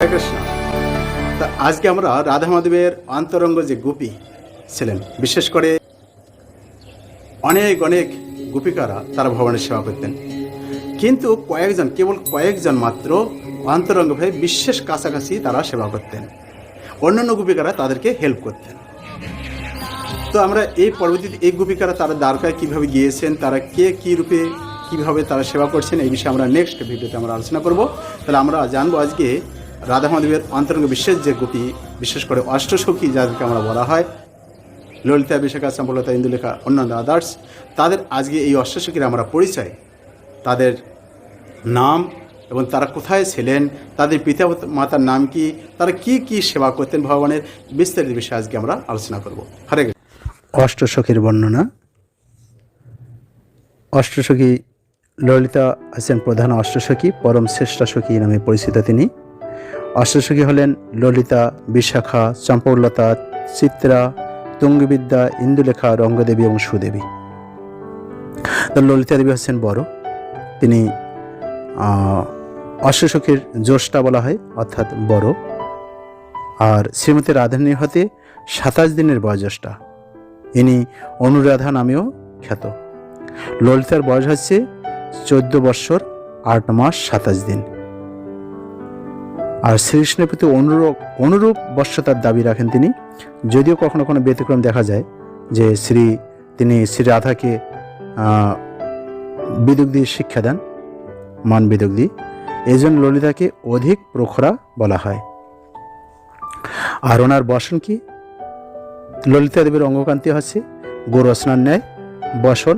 কৃষ্ণ আজকে আমরা রাধা মাধবের অন্তরঙ্গ যে গোপী ছিলেন, বিশেষ করে অনেক অনেক গোপিকারা তারা ভগবানের সেবা করতেন। কিন্তু কয়েকজন, কেবল কয়েকজন মাত্র অন্তরঙ্গভাবে বিশেষ কাছাকাছি তারা সেবা করতেন। অন্যান্য গোপিকারা তাদেরকে হেল্প করতেন। তো আমরা এই পরবর্তীতে এই গোপিকারা তারা দ্বারকায় কীভাবে গিয়েছেন, তারা কে, কী রূপে কীভাবে তারা সেবা করছেন, এই বিষয়ে আমরা নেক্সট ভিডিওতে আমরা আলোচনা করব। তাহলে আমরা জানব আজকে রাধা মাধবের অন্তরঙ্গ বিশেষ যে গোপী বিশেষ করে অষ্টসখী যাদেরকে আমরা বলা হয়, ললিতা বিশাখা সম্পলতা ইন্দুলেখা অন্যান্য আদার্স তাদের আজকে এই অষ্টসখীর আমরা পরিচয়। তাদের নাম এবং তারা কোথায় ছিলেন, তাদের পিতা মাতার নাম কি, তারা কি কি সেবা করতেন ভগবানের, বিস্তারিত বিষয়ে আজকে আমরা আলোচনা করব। হরে। অষ্টসখীর বর্ণনা। অষ্টসখী ললিতা আছেন প্রধান অষ্টসখী, পরম শ্রেষ্ঠ সখী নামে পরিচিত তিনি। অষ্টসখী হলেন ললিতা, বিশাখা চম্পলতা চিত্রা, তুঙ্গবিদ্যা, ইন্দুলেখা, রঙ্গদেবী এবং সুদেবী। তো ললিতা দেবী হচ্ছেন বড়। তিনি অষ্টসখীর জ্যেষ্ঠা বলা হয়, অর্থাৎ বড়। আর শ্রীমতী রাধানী হতে সাতাশ দিনের বয়োজ্যেষ্ঠা। ইনি অনুরাধা নামেও খ্যাত। ললিতার বয়স হচ্ছে চোদ্দ বৎসর আট মাস সাতাশ দিন। আর শ্রীকৃষ্ণের প্রতি অনুরূপ অনুরূপ বর্ষতার দাবি রাখেন তিনি। যদিও কখনো কখনো ব্যতিক্রম দেখা যায় যে শ্রী, তিনি শ্রী রাধাকে বিদগ্ধি শিক্ষা দেন, মান বিদগ্ধি এই জন্য ললিতাকে অধিক প্রখরা বলা হয়। আর ওনার বসন কি? ললিতা দেবীর অঙ্গকান্তি হচ্ছে গোরসনার ন্যায়, বসন,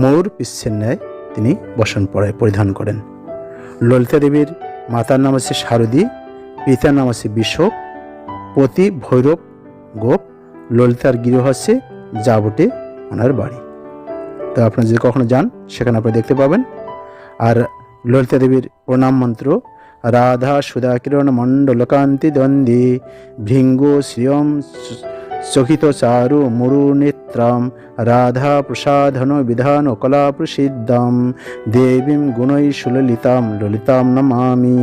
ময়ূর পিচ্ছের ন্যায় তিনি বসন পরে পরিধান করেন। ললিতা দেবীর মাতার নাম হচ্ছে শারদী, পিতার নাম হচ্ছে বিশোক, পতি ভৈরব গোপ, ললিতার গৃহ হচ্ছে জাবটে ওনার বাড়ি। তো আপনারা যদি কখনো যান, সেখানে আপনি দেখতে পাবেন। আর ললিতা দেবীর প্রণাম মন্ত্র, রাধা সুধা কিরণ মণ্ডলকান্তি দ্বন্দ্বী, ভৃঙ্গ শ্রিয়ম চকিত চারু মরু নেত্রাম রাধা প্রসাধন বিধান কলা প্রসিদ্ধাম, দেবীম গুণৈ সুললিতাম, ললিতাম নমামি।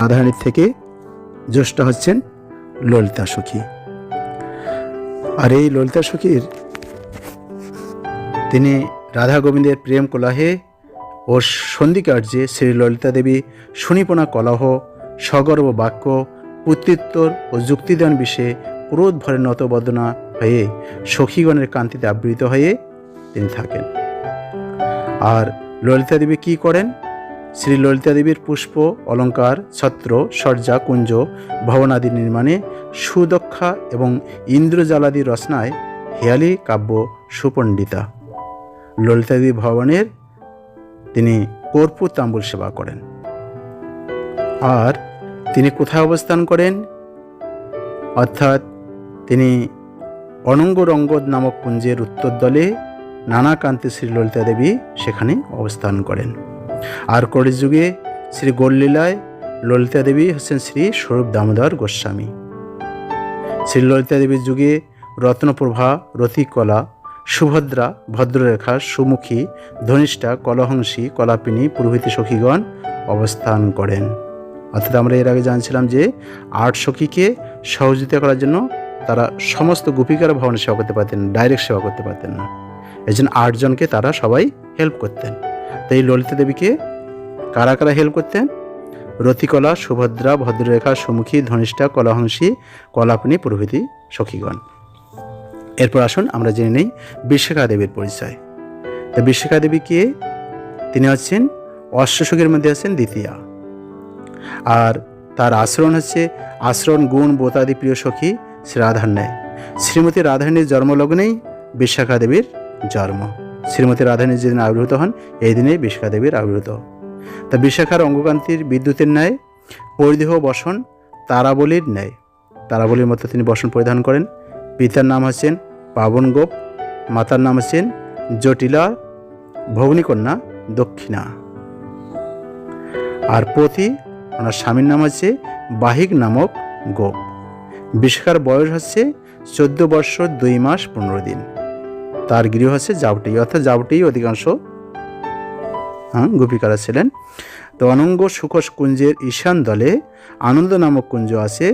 রাধারানীর থেকে জ্যেষ্ঠ হচ্ছেন ললিতা সখী। আর এই ললিতা সখীর তিনি রাধা গোবিন্দের প্রেম কোলাহে ও সন্ধিকার্যে শ্রী ললিতা দেবী সুনিপনা কলহ, সগর্ব বাক্য, পুত্রিত্বর ও যুক্তিদান বিষয়ে ক্রোধ ভরে নতবদনা হয়ে সখীগণের কান্তিতে আবৃত হয়ে তিনি থাকেন। আর ললিতা দেবী কী করেন? শ্রী ললিতা দেবীর পুষ্প, অলঙ্কার, ছত্র সজ্জা কুঞ্জ, ভবনাদি নির্মাণে সুদক্ষা এবং ইন্দ্রজালাদি রচনায় হেয়ালি কাব্য সুপণ্ডিতা। ললিতা দেবী ভবনের তিনি কর্পূর তাম্বুল সেবা করেন। আর তিনি কোথায় অবস্থান করেন? অর্থাৎ তিনি অনঙ্গ রঙ্গদ নামক কুঞ্জের উত্তর দলে নানা কান্তি শ্রী ললিতা দেবী সেখানে অবস্থান করেন। আর কলিযুগে শ্রী গোল্লীলায় ললিতা দেবী হচ্ছেন শ্রী স্বরূপ দামোদর গোস্বামী। শ্রী ললিতা দেবীর যুগে রত্নপ্রভা, রথিকলা, সুভদ্রা, ভদ্ররেখা, সুমুখী, ধনিষ্ঠা, কলহংসী, কলাপিনী প্রভৃতি সখীগণ অবস্থান করেন। অর্থাৎ আমরা এর আগে জানছিলাম যে আট সখীকে সহযোগিতা করার জন্য তারা সমস্ত গোপিকারা ভবনে সেবা করতে পারতেন ডাইরেক্ট সেবা করতে পারতেন না। এই জন্য আটজনকে তারা সবাই হেল্প করতেন। তো এই ললিতা দেবীকে কারা কারা হেল্প করতেন? রথিকলা, সুভদ্রা, ভদ্ররেখা, সুমুখী, ধনিষ্ঠা, কলাহংসী, কলাপিনী প্রভৃতি সখীগণ। এরপর আসুন আমরা জেনে নেই বিশ্বকা দেবীর পরিচয়। তো বিশ্বকা দেবী কে তিনি হচ্ছেন অষ্টসখীর মধ্যে আছেন দ্বিতীয়া। আর তার আচরণ হচ্ছে আচরণ, গুণ বোতাদি প্রিয় সখী শ্রী রাধার ন্যায়। শ্রীমতী রাধারণীর জন্মলগ্নেই বিশাখা দেবীর জন্ম। শ্রীমতী রাধারণী যেদিন আবির্ভূত হন, এই দিনেই বিশাখা দেবীর আবির্ভূত। তা বিশাখার অঙ্গকান্তির বিদ্যুতের ন্যায় পরিদেহ বসন তারাবলীর ন্যায়। তারাবলীর মতো তিনি বসন পরিধান করেন। পিতার নাম হচ্ছেন পাবন গোপ, মাতার নাম হচ্ছেন জটিলা ভগ্নিকন্যা দক্ষিণা। আর পতি, ওনার স্বামীর নাম হচ্ছে বাহিক নামক গোপ। বিশাখার বয়স হচ্ছে চোদ্দ বৎসর দুই মাস পনেরো দিন। তার গৃহ হচ্ছে জাবটি, অর্থাৎ জাবটি অধিকাংশ হ্যাঁ গোপিকারা ছিলেন। তো অনঙ্গ সুখস কুঞ্জের ঈশান দলে আনন্দ নামক কুঞ্জ আছে।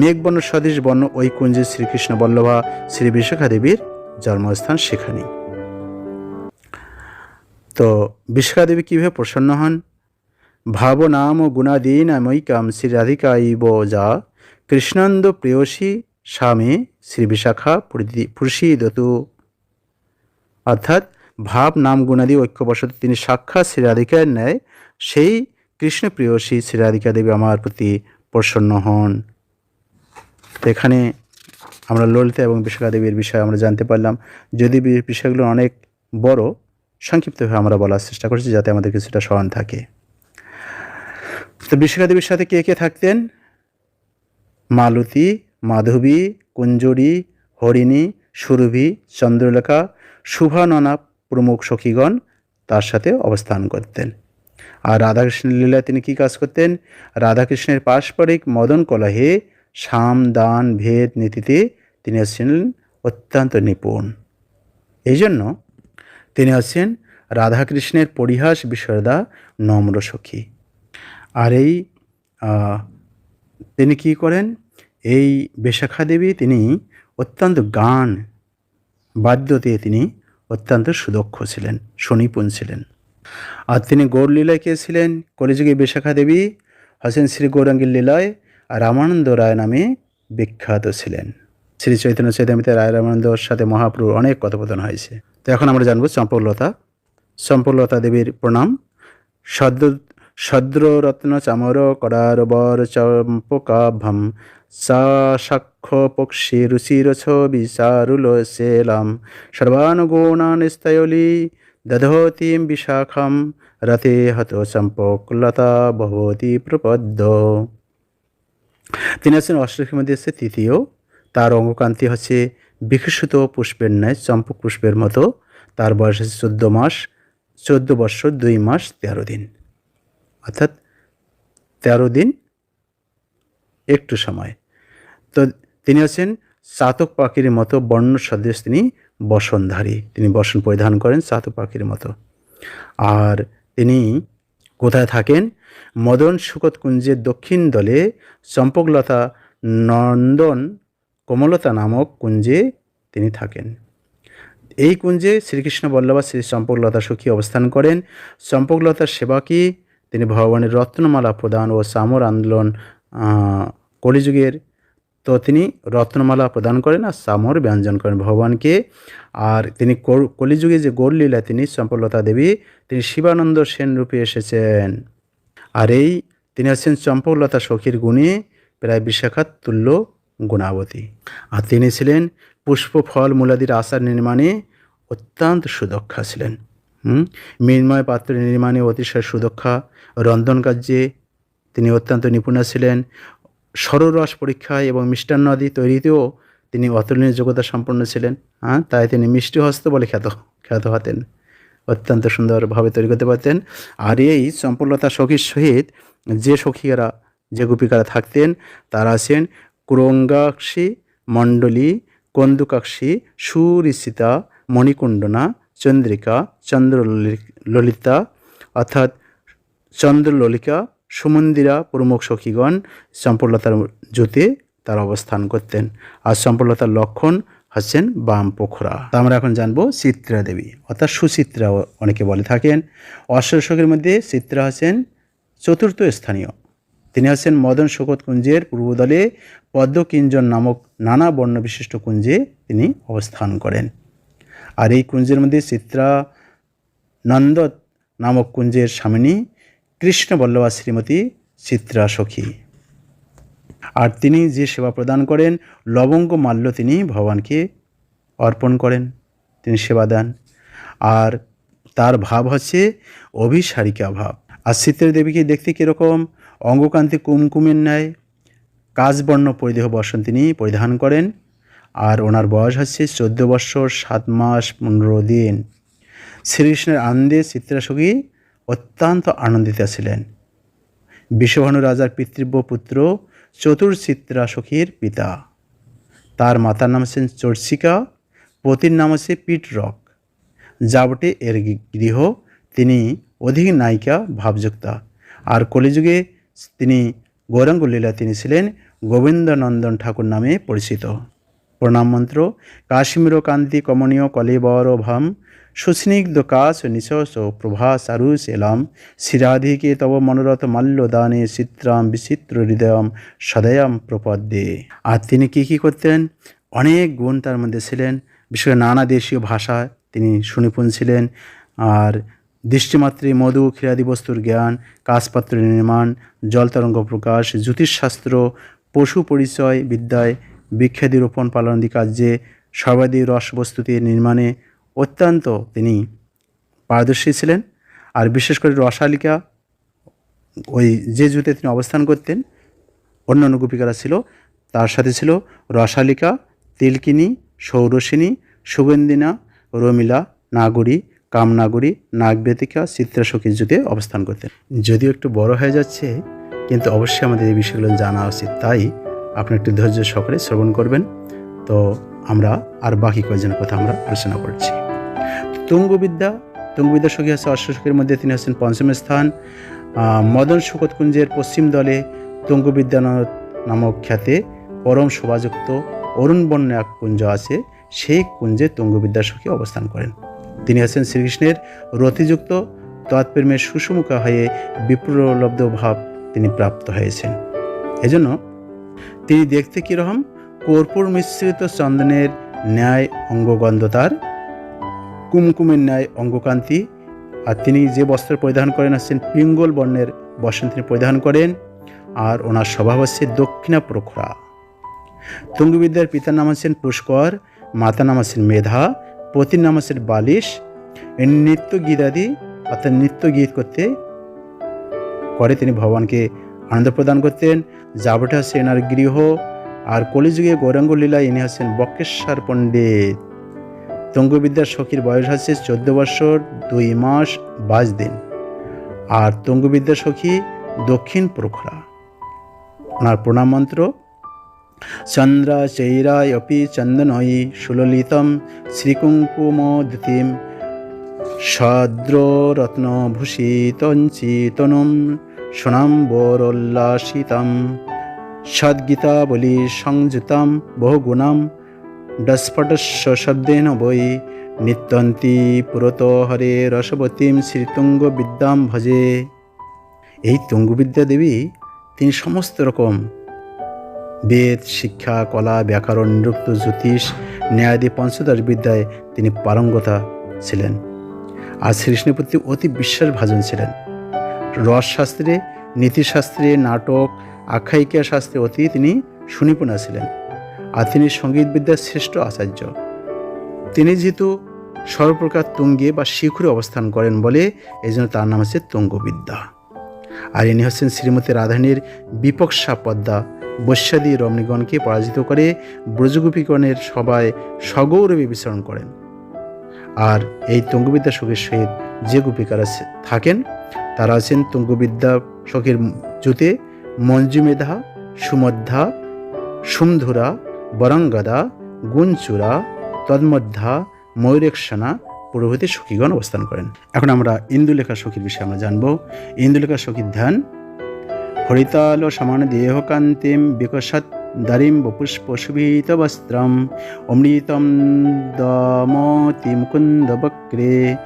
মেঘবর্ণ সদৃশ বর্ণ ওই কুঞ্জে শ্রীকৃষ্ণ বল্লভা, শ্রী বিশাখা দেবীর জন্মস্থান সেখানে তো বিশাখা দেবী কীভাবে প্রসন্ন হন? ভাব নাম ও গুণাদীন আমৈকাম শ্রী রাধিকা ইব যা কৃষ্ণানন্দ প্রেয়সী স্বামী শ্রী বিশাখা প্রসীদতু অর্থাৎ ভাব নাম গুণাদি ঐক্যবশত তিনি সাক্ষাৎ শ্রী রাধিকার ন্যায় সেই কৃষ্ণ প্রিয়সী শ্রী রাধিকা দেবী আমার প্রতি প্রসন্ন হন। এখানে আমরা ললিতা এবং বিশাখা দেবীর বিষয়ে আমরা জানতে পারলাম, যদি বিষয়গুলো অনেক বড়, সংক্ষিপ্তভাবে আমরা বলার চেষ্টা করছি যাতে আমাদের কিছুটা স্মরণ থাকে। তো বিশাখা দেবীর সাথে কে কে থাকতেন? মালতী, মাধবী, কুঞ্জরী, হরিণী, সুরভি, চন্দ্রলেখা, শুভাননা প্রমুখ সখীগণ তার সাথে অবস্থান করতেন। আর রাধাকৃষ্ণের লীলায় তিনি কী কাজ করতেন? রাধাকৃষ্ণের পারস্পরিক মদন কলহে সাম, দান, ভেদ, নীতিতে তিনি হচ্ছেন অত্যন্ত নিপুণ। এই জন্য তিনি হচ্ছেন রাধাকৃষ্ণের পরিহাস বিষয়দা নম্র সখী। আর এই তিনি কি করেন? এই বেশাখা দেবী তিনি অত্যন্ত গান বাদ্যতে তিনি অত্যন্ত সুদক্ষ ছিলেন, সুনিপুণ ছিলেন। আর তিনি গৌরলীলায় কে ছিলেন কলিযুগে বিশাখা দেবী হসেন শ্রী গৌরাঙ্গীর লীলায় রামানন্দ রায় নামে বিখ্যাত ছিলেন। শ্রী চৈতন্য চৈতামিতে রায় রামানন্দর সাথে মহাপ্রভুর অনেক কথোপকথন হয়েছে। তো এখন আমরা জানব চম্পকলতা চম্পকলতা দেবীর প্রণাম। সদ্র সদ্ররত্ন চামর করার বর চম্পকাভম সা সাক্ষ্য পক্ষী ছবি সারুল সেলাম সর্বানুগুণানিস্তয়লি দধতিম বিশাখাম রথে হত চম্পকলতা ভবতি প্রপদ্য তিনি আছেন অষ্টকের মধ্যে হচ্ছে তৃতীয়। তার অঙ্গকান্তি হচ্ছে বিকশিত পুষ্পের ন্যায় চম্পক পুষ্পের মতো। তার বয়স হচ্ছে চোদ্দ মাস, চোদ্দ বৎসর দুই মাস, তেরো দিন। অর্থাৎ তেরো দিন একটু সময়। তো তিনি আছেন চাতক পাখির মতো বর্ণ সদৃশ তিনি বসনধারী। তিনি বসন পরিধান করেন চাতক পাখির মতো। আর তিনি কোথায় থাকেন? মদন সুকত কুঞ্জের দক্ষিণ দলে চম্পকলতা নন্দন কমলতা নামক কুঞ্জে তিনি থাকেন। এই কুঞ্জে শ্রীকৃষ্ণ বল্লভা শ্রী চম্পকলতা সখী অবস্থান করেন। চম্পকলতার সেবাকে তিনি ভগবানের রত্নমালা প্রদান ও সামর আন্দোলন কলিযুগের তো তিনি রত্নমালা প্রদান করেন আর সামর ব্যঞ্জন করেন ভগবানকে। আর তিনি কলিযুগে যে গৌরলীলা তিনি চম্পলতা দেবী, তিনি শিবানন্দ সেন রূপে এসেছেন। আর এই তিনি আছেন চম্পকলতা সখীর গুণে প্রায় বিশাখাত তুল্য গুণাবতী। আর তিনি ছিলেন পুষ্প ফল মূলাদির আচার নির্মাণে অত্যন্ত সুদক্ষা ছিলেন। মৃন্ময় পাত্র নির্মাণে অতিশয় সুদক্ষা রন্ধন কার্যে তিনি অত্যন্ত নিপুণা ছিলেন। সররস পরীক্ষায় এবং মিষ্টান্ন আদি তৈরিতেও তিনি অতুলনীয় যোগ্যতা সম্পন্ন ছিলেন। হ্যাঁ তাই তিনি মিষ্টি হস্ত বলে খ্যাত খ্যাত হতেন। অত্যন্ত সুন্দরভাবে তৈরি করতে পারতেন। আর এই সম্পূর্ণতা সখীর সহিত যে সখীরা, যে গোপিকারা থাকতেন, তারা আছেন কুরঙ্গাক্ষী, মণ্ডলী, কন্দুকাক্ষী, সুরিসিতা, মণিকুণ্ডনা, চন্দ্রিকা চন্দ্র ললিতা, অর্থাৎ চন্দ্রললিকা সুমন্দিরা প্রমুখ সখীগণ সম্পূর্ণতার জ্যোতি তার অবস্থান করতেন। আর সম্পূর্ণতার লক্ষণ হচ্ছেন বাম পোখরা। তা আমরা এখন জানব চিত্রা দেবী, অর্থাৎ সুচিত্রা অনেকে বলে থাকেন। অশ্বশকের মধ্যে চিত্রা হচ্ছেন চতুর্থ স্থানীয়। তিনি হচ্ছেন মদন শোকত কুঞ্জের পূর্বদলে পদ্মকিঞ্জন নামক নানা বর্ণবিশিষ্ট কুঞ্জে তিনি অবস্থান করেন। আর এই কুঞ্জের মধ্যে চিত্রা নন্দ নামক কুঞ্জের স্বামিনী কৃষ্ণবল্লভা শ্রীমতী চিত্রা সখী। আর তিনি যে সেবা প্রদান করেন, লবঙ্গ মাল্য তিনি ভগবানকে অর্পণ করেন, তিনি সেবা দেন। আর তার ভাব হচ্ছে অভিসারিকা ভাব। আর চিত্রা দেবীকে দেখতে কীরকম? অঙ্গকান্তি কুমকুমের ন্যায়, কাজবর্ণ পরিদেহ বসন তিনি পরিধান করেন। আর ওনার বয়স হচ্ছে চোদ্দ বৎসর সাত মাস পনেরো দিন। শ্রীকৃষ্ণের আনন্দে চিত্রাসখী অত্যন্ত আনন্দিত ছিলেন। বিশ্বভানু রাজার পিতৃব্য পুত্র চতুর চিত্রাসখীর পিতা। তার মাতার নাম হচ্ছেন চর্চিকা, পতির নাম হচ্ছে পিটরক। যাবটে এর গৃহ তিনি অধিক নায়িকা, ভাবযুক্তা। আর কলিযুগে তিনি গৌরাঙ্গ লীলা তিনি ছিলেন গোবিন্দনন্দন ঠাকুর নামে পরিচিত। প্রণাম মন্ত্র, কাশ্মীর কান্তি কমনীয় কলেবর ভাম সুস্নিগ্ধ কাশ নিশস প্রভা সারুষ এলাম। শিরাধিকে তব মনোরথ মাল্য দানে চিত্রাম বিচিত্র হৃদয়ম সদয়াম প্রপদ্যে। আর তিনি কী কী করতেন? অনেক গুণ তার মধ্যে ছিলেন। বিশেষ নানা দেশীয় ভাষা তিনি সুনিপুণ ছিলেন আর দৃষ্টিমাত্রে মধু, ক্ষীরাদি বস্তুর জ্ঞান কাজপাত্র নির্মাণ, জলতরঙ্গ প্রকাশ, জ্যোতিষশাস্ত্র, পশু পরিচয় বিদ্যায় বিখ্যাতি রোপণ পালনাদি সর্বাধিক রসবস্তুতি নির্মাণে অত্যন্ত তিনি পারদর্শী ছিলেন। আর বিশেষ করে রসালিকা, ওই যে জুতে তিনি অবস্থান করতেন। অন্যান্য গোপিকারা ছিল। তার সাথে ছিল রসালিকা, তিলকিনী, সৌরসিনী সুগন্ধিনা রমিলা, নাগরী, কামনাগরী নাগবেদিকা চিত্রাসখীর যুগে অবস্থান করতেন। যদিও একটু বড় হয়ে যাচ্ছে, কিন্তু অবশ্যই আমাদের এই বিষয়গুলো জানা উচিত। তাই আপনি একটু ধৈর্য সহকারে শ্রবণ করবেন। তো আমরা আর বাকি কয়েকজনের কথা আমরা আলোচনা করছি। তুঙ্গবিদ্যা তুঙ্গবিদ্যা সখী আছে অশ্বসখীর মধ্যে তিনি আছেন পঞ্চম স্থান। মদন সুকতকুঞ্জের পশ্চিম দলে তুঙ্গবিদ্যানাথ নামক খ্যাতে পরম শোভাযুক্ত অরুণ বন্য এক কুঞ্জ আছে, সেই কুঞ্জে তুঙ্গবিদ্যা সখী অবস্থান করেন। তিনি আছেন শ্রীকৃষ্ণের রথিযুক্ত তৎপ্রেমের সুষমুখা হয়ে বিপ্রলব্ধ ভাব তিনি প্রাপ্ত হয়েছেন। এজন্য তিনি দেখতে কীরকম? কর্পূর মিশ্রিত চন্দনের ন্যায় অঙ্গগন্ধ তার, কুমকুমের ন্যায় অঙ্গকান্তি, আর তিনি যে বস্ত্র পরিধান করেন আসছেন পিঙ্গল বর্ণের বসন তিনি পরিধান করেন, আর ওনার স্বভাব হচ্ছে দক্ষিণা প্রখরা। তুঙ্গবিদ্যার পিতার নাম আছেন পুষ্কর, মাতার নাম আছেন মেধা, পতির নাম আছেন বালিশ নৃত্য গীতাদি অর্থাৎ নৃত্য গীত করতে, করে তিনি ভগবানকে আনন্দ প্রদান করতেন। হচ্ছে এনার গৃহ আর কলিযুগে গৌরাঙ্গ লীলা ইনি হচ্ছেন বক্রেশ্বর পণ্ডিত। তঙ্গবিদ্যার সখীর বয়স আছে চোদ্দ বছর দুই মাস, বাইশ দিন। আর তঙ্গবিদ্যা সখী দক্ষিণ প্রখরা। ওনার প্রণাম মন্ত্র, চন্দ্রা চৈরায় অপি চন্দনয়ী সুললিতম শ্রীকুঙ্কুমোদিতিম সদ্র রত্নভূষিতঞ্চিতনম সোনাম্বরোল্লাসিতম। সদ্গীতাবলী সংযুতাম বহুগুণাম ডস্ফটস্য শব্দেন বৈ নিত্যন্তি পুরত হরে রসবতীম শ্রীতুঙ্গ বিদ্যাম ভজে। এই তুঙ্গবিদ্যা দেবী তিনি সমস্ত রকম বেদ, শিক্ষা, কলা, ব্যাকরণ নিরুক্ত জ্যোতিষ, ন্যায়াদি পঞ্চদশ বিদ্যায় তিনি পারঙ্গতা ছিলেন। আর শ্রীকৃষ্ণের প্রতি অতি বিশ্বাসভাজন ছিলেন। রসশাস্ত্রে, নীতিশাস্ত্রে, নাটক আখ্যায়িকা শাস্ত্রে অতি তিনি সুনিপুণা ছিলেন, আর তিনি সঙ্গীতবিদ্যার শ্রেষ্ঠ আচার্য। তিনি যেহেতু সর্বপ্রকার তুঙ্গে বা শিখরে অবস্থান করেন বলে এই জন্য তার নাম হচ্ছে তুঙ্গবিদ্যা। আর ইনি হচ্ছেন শ্রীমতী রাধানীর বিপক্ষা পদ্মা বৈশ্যাদি রমণীগণকে পরাজিত করে ব্রজগোপীগণের সবাই সগৌরবে বিচরণ করেন। আর এই তুঙ্গবিদ্যা সখীর সহিত যে গোপিকারা থাকেন, তারা আছেন তুঙ্গবিদ্যা সখীর জুতে মঞ্জুমেধা সুমধ্যা সুমধুরা, বরঙ্গদা, গুঞ্চুরা, তন্মধ্যা, ময়ূরেক্ষণা প্রভৃতি সখীগণ অবস্থান করেন। এখন আমরা ইন্দুলেখা সখীর বিষয়ে আমরা জানব। ইন্দুলেখা সখীর ধ্যান, হরিতাল সমান দেহকান্তিম বিকশত দারিম পুষ্পশুভিত বস্ত্রম, অমৃতম দমতি মুকুন্দ বক্রে,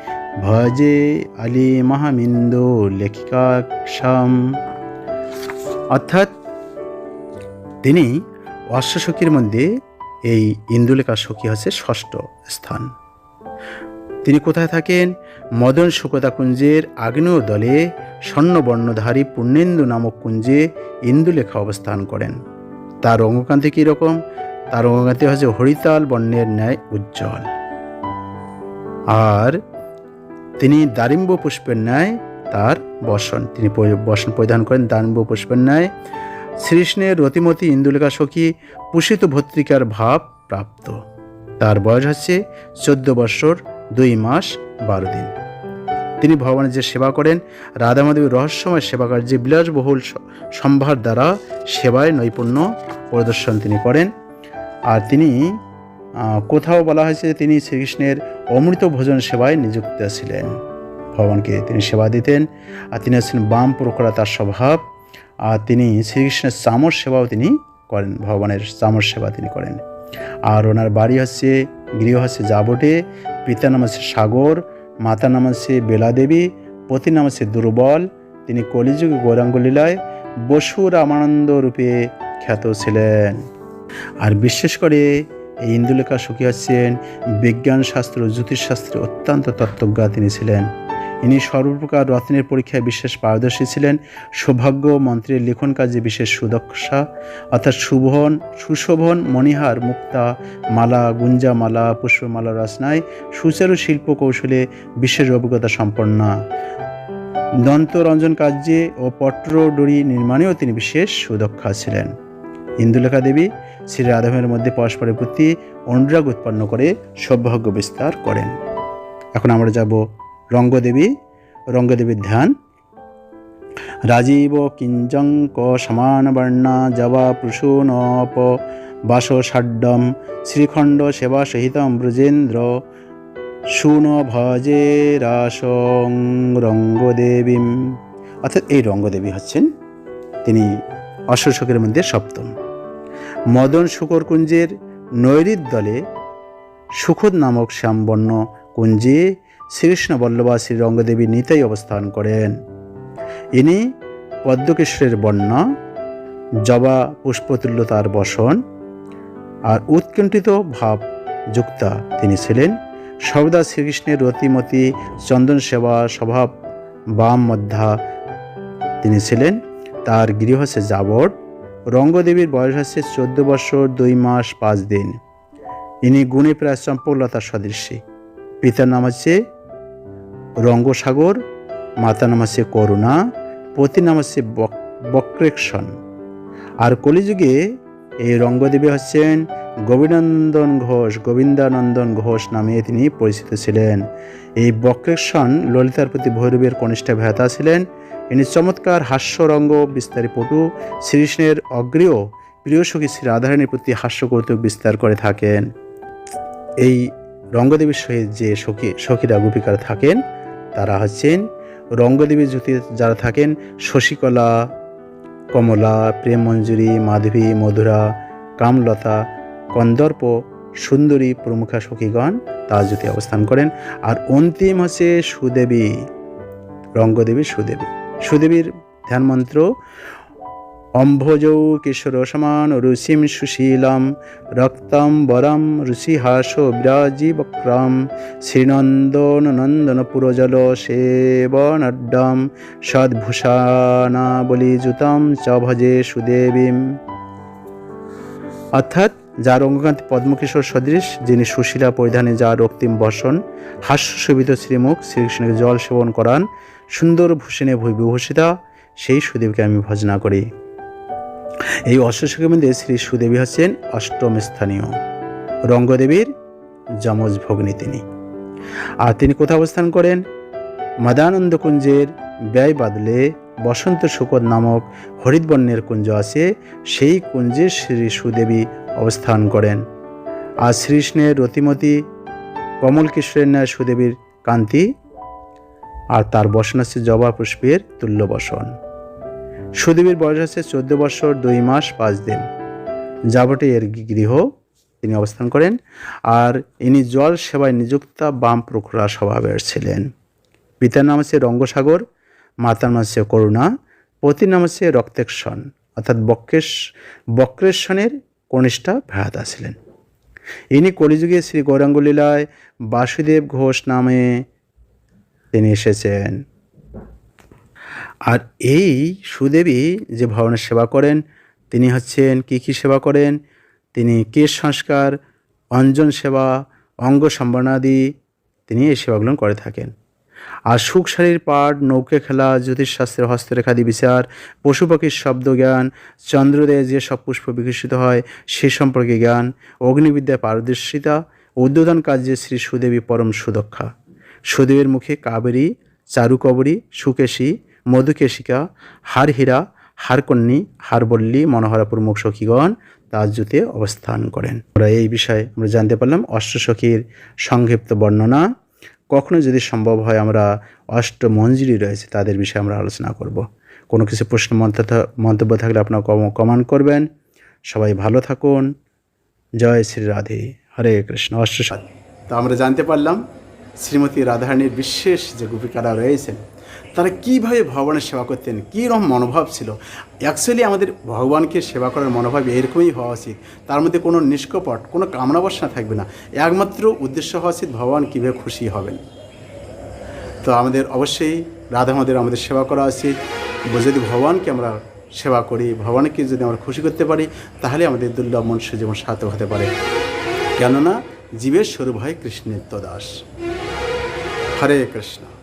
ভজে আলী মহামিন্দু লেখিকাক্ষাম। অর্থাৎ তিনি অশ্বসখীর মধ্যে এই ইন্দুলেখা সখী হচ্ছে ষষ্ঠ স্থান। তিনি কোথায় থাকেন? মদন শুকতা কুঞ্জের আগ্নেয় দলে স্বর্ণবর্ণধারী পূর্ণেন্দু নামক কুঞ্জে ইন্দুলেখা অবস্থান করেন। তার অঙ্গকান্তি কীরকম? তার অঙ্গকান্তি হচ্ছে হরিতাল বর্ণের ন্যায় উজ্জ্বল। আর তিনি দারিম্ব পুষ্পের ন্যায় তার বসন তিনি বসন পরিধান করেন দারিম্ব পুষ্পের ন্যায়। শ্রীকৃষ্ণের রতিমতী ইন্দুলেখা সখী পুষিত ভত্রিকার ভাব প্রাপ্ত। তার বয়স হচ্ছে চোদ্দ বৎসর, দুই মাস, বারো দিন। তিনি ভগবানের যে সেবা করেন রাধামাধবীর রহস্যময় সেবা কার্যে বিলাসবহুল সম্ভার দ্বারা সেবায় নৈপুণ্য প্রদর্শন তিনি করেন। আর তিনি কোথাও বলা হয়েছে তিনি শ্রীকৃষ্ণের অমৃত ভোজন সেবায় নিযুক্ত ছিলেন। ভগবানকে তিনি সেবা দিতেন, আর তিনি হচ্ছেন বাম প্রখরা তার স্বভাব, আর তিনি শ্রীকৃষ্ণের চামর সেবাও তিনি করেন, ভগবানের চামর সেবা তিনি করেন। আর ওনার বাড়ি হচ্ছে, গৃহ হচ্ছে জাবটে পিতার নাম হচ্ছে সাগর, মাতার নাম হচ্ছে বেলাদেবী পতি নাম হচ্ছে দুর্বল, তিনি কলিযুগ গৌরাঙ্গলীলায় বসু রামানন্দ রূপে খ্যাত ছিলেন। আর বিশেষ করে এই ইন্দুলেখা সুখী হচ্ছেন বিজ্ঞান শাস্ত্র জ্যোতিষশাস্ত্রে অত্যন্ত তত্ত্বজ্ঞা তিনি ছিলেন। ইনি সর্বপ্রকার রত্নের পরীক্ষায় বিশেষ পারদর্শী ছিলেন। সৌভাগ্য মন্ত্রের লিখন কাজে বিশেষ সুদক্ষা। অর্থাৎ শুভন সুশোভন, মণিহার, মুক্তা, মালা গুঞ্জামালা পুষ্পমালা রচনায় সুচারু শিল্প কৌশলে বিশেষ অভিজ্ঞতা সম্পন্না। দন্তরঞ্জন কার্যে ও পট্র ডড়ি নির্মাণেও তিনি বিশেষ সুদক্ষা ছিলেন। ইন্দুলেখা দেবী শ্রী রাধামের মধ্যে পরস্পরের প্রতি অনুরাগ উৎপন্ন করে সৌভাগ্য বিস্তার করেন। এখন আমরা যাব রঙ্গদেবী, রঙ্গদেবীর ধ্যান। রাজীব কিঞ্জঙ্ক সমানবর্ণা জবা বাস ষাড্ডম শ্রীখণ্ড সেবা সহিতম ব্রজেন্দ্র সুন ভজে রাসং রঙ্গদেবীম। অর্থাৎ এই রঙ্গদেবী হচ্ছেন তিনি অশ্বশোকের মধ্যে সপ্তম। মদন শুকর কুঞ্জের নৈরিত দলে সুখদ নামক শ্যামবর্ণ কুঞ্জে শ্রীকৃষ্ণ বল্লভা শ্রী রঙ্গদেবী নিতাই অবস্থান করেন। ইনি পদ্মকেশ্বরের বর্ণা, জবা পুষ্পতুল্য তার বসন আর উৎকণ্ঠিত ভাব যুক্তা তিনি ছিলেন। সর্বদা শ্রীকৃষ্ণের রতিমতি, চন্দন সেবা, স্বভাব, বাম মধ্যা তিনি ছিলেন। তার গৃহ হচ্ছে জাবট রঙ্গদেবীর বয়স হচ্ছে চোদ্দ বছর দুই মাস পাঁচ দিন। ইনি গুণে প্রায় চম্পকলতার সদৃশী। পিতার নাম হচ্ছে রঙ্গসাগর, মাতা নাম হচ্ছে করুণা পতির নাম হচ্ছে বক- বক্রেকশন আর কলিযুগে এই রঙ্গদেবী হচ্ছেন গোবিন্দন ঘোষ, গোবিন্দানন্দন ঘোষ নামে তিনি পরিচিত ছিলেন। এই বক্রেকশন ললিতার প্রতি ভৈরবের কনিষ্ঠ ভ্রাতা ছিলেন। ইনি চমৎকার হাস্যরঙ্গ, বিস্তারী পটু, শ্রীকৃষ্ণের অগ্রেয়, প্রিয় সখী শ্রী রাধারানীর প্রতি হাস্য কৌতুক বিস্তার করে থাকেন। এই রঙ্গদেবীর সহিত যে সখী, সখীরা গোপিকারা থাকেন তারা হচ্ছেন রঙ্গদেবী জ্যোতি যারা থাকেন শশিকলা, কমলা প্রেম মঞ্জুরি মাধবী, মধুরা, কামলতা, কন্দর্প, সুন্দরী, প্রমুখা, সখীগণ তার জ্যোতি অবস্থান করেন। আর অন্তিম হচ্ছে সুদেবী, রঙ্গদেবী সুদেবী। সুদেবীর ধ্যান মন্ত্র অম্ভজৌ কিশোর সমান রুচিম সুশীলম, রক্তম বরম ঋষিহাস বিরাজি বক্রম শ্রীনন্দন নন্দন পুরজল সেবনড্ডম সদ্ভূষানা বলিযুতম চ ভজে সুদেবীম। অর্থাৎ যার অঙ্গকান্তি পদ্মকিশোর সদৃশ, যিনি সুশীলা পরিধানে যার রক্তিম বসন হাস্যশোভিত শ্রীমুখ শ্রীকৃষ্ণকে জল সেবন করান, সুন্দর ভূষণে বিভূষিতা সেই সুদেবকে আমি ভজনা করি। এই মধ্যে শ্রী সুদেবী হচ্ছেন অষ্টম স্থানীয়। রঙ্গদেবীর যমজ ভগ্নী তিনি। আর তিনি কোথায় অবস্থান করেন? মদানন্দ কুঞ্জের ব্যয় বাদলে বসন্ত শুকর নামক হরিদ্বর্ণের কুঞ্জ আছে, সেই কুঞ্জে শ্রী সুদেবী অবস্থান করেন। আর শ্রীকৃষ্ণের রতিমতী কমল কিশোরের ন্যায় সুদেবীর কান্তি, আর তার বসন আছে জবা পুষ্পের তুল্য বসন। সুদেবীর বয়স হচ্ছে চোদ্দ বছর, দুই মাস, পাঁচ দিন। যাবটে এর গৃহ তিনি অবস্থান করেন আর ইনি জল সেবায় নিযুক্তা বাম প্রখরা স্বভাবের ছিলেন। পিতার নাম হচ্ছে রঙ্গসাগর, মাতার নাম হচ্ছে করুণা, পতির নাম হচ্ছে রক্তেক্ষণ অর্থাৎ বক্রেশ বক্রেশ্বনের কনিষ্ঠা ভ্রাতা ছিলেন। ইনি কলিযুগে শ্রী গৌরাঙ্গলীলায় বাসুদেব ঘোষ নামে তিনি এসেছেন। আর এই সুদেবী যে ভবনের সেবা করেন, তিনি হচ্ছেন কী কী সেবা করেন? তিনি কেশ সংস্কার, অঞ্জন সেবা, অঙ্গ সম্বরণাদি তিনি এই সেবাগুলো করে থাকেন। আর সুখ শারীর পাঠ, নৌকে খেলা জ্যোতিষশাস্ত্রের হস্তরেখাদি বিচার, পশু পাখির শব্দ জ্ঞান চন্দ্রোদয়ে যে সব পুষ্প বিকশিত হয়, সে সম্পর্কে জ্ঞান অগ্নিবিদ্যায় পারদর্শিতা, উদ্বোধন কার্যে শ্রী সুদেবী পরম সুদক্ষা। সুদেবের মুখে কাবেরী, চারুকবরী, সুকেশী মধুকেশিকা হারহীরা হারকন্যী হারবল্লী মনোহরা প্রমুখ সখীগণ তার জুতে অবস্থান করেন। আমরা এই বিষয়ে আমরা জানতে পারলাম অষ্টসখীর সংক্ষিপ্ত বর্ণনা। কখনো যদি সম্ভব হয় আমরা অষ্টমঞ্জুরি রয়েছে, তাদের বিষয়ে আমরা আলোচনা করব। কোনো কিছু প্রশ্ন, মন্তব্য- থাকলে আপনার কমেন্ট করবেন। সবাই ভালো থাকুন। জয় শ্রী রাধে। হরে কৃষ্ণ। অষ্ট তো আমরা জানতে পারলাম শ্রীমতী রাধারানীর বিশেষ যে গোপিকারা রয়েছেন তারা কীভাবে ভগবানের সেবা করতেন? কীরকম মনোভাব ছিল? অ্যাকচুয়ালি আমাদের ভগবানকে সেবা করার মনোভাব এরকমই হওয়া উচিত। তার মধ্যে কোনো নিষ্কপট, কোনো কামনা বাসনা থাকবে না। একমাত্র উদ্দেশ্য হওয়া উচিত ভগবান কীভাবে খুশি হবেন। তো আমাদের অবশ্যই রাধা আমাদের আমাদের সেবা করা উচিত। যদি ভগবানকে আমরা সেবা করি, ভগবানকে যদি আমরা খুশি করতে পারি, তাহলে আমাদের দুর্লভ মনুষ্য জীবন সার্থক হতে পারে। কেননা, জীবের স্বরূপ হয় কৃষ্ণের দাস হরে কৃষ্ণ।